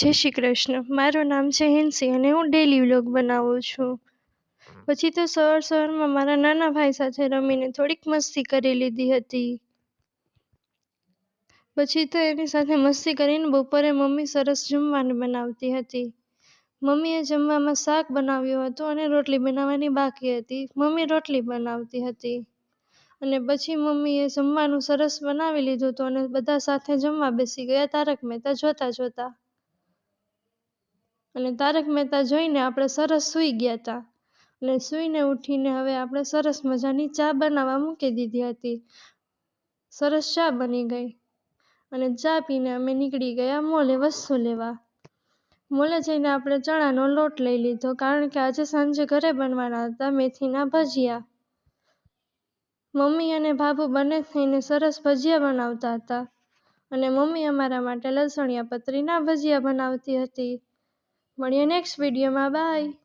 જય શ્રી કૃષ્ણ. મારું નામ છે હિન્સી અને હું ડેલી વ્લોગ બનાવું છું. પછી તો સવાર સવારમાં મારા નાના ભાઈ સાથે રમીને થોડીક મસ્તી કરી લીધી હતી. પછી તો એની સાથે મસ્તી કરીને બપોરે મમ્મી સરસ જમવાનું બનાવતી હતી. મમ્મીએ જમવામાં શાક બનાવ્યું હતું અને રોટલી બનાવવાની બાકી હતી. મમ્મી રોટલી બનાવતી હતી. અને પછી મમ્મીએ જમવાનું સરસ બનાવી લીધું હતું અને બધા સાથે જમવા બેસી ગયા. તારક મહેતા જોતા જોતા અને તારક મહેતા જોઈને આપણે સરસ સૂઈ ગયા હતા અને સૂઈને ઉઠીને હવે આપણે સરસ મજાની ચા બનાવવા મૂકી દીધી હતી. સરસ ચા બની ગઈ. અને ચા પીને અમે નીકળી ગયા મોલે વસ્તુ લેવા. મોલે જઈને આપણે ચણાનો લોટ લઈ લીધો, કારણ કે આજે સાંજે ઘરે બનવાના હતા, મેથીના ભજીયા. મમ્મી અને ભાભુ બંને થઈને સરસ ભજીયા બનાવતા હતા. અને મમ્મી અમારા માટે લસણિયા પતરીના ભજીયા બનાવતી હતી. મળીએ નેક્સ્ટ વિડીયોમાં બાય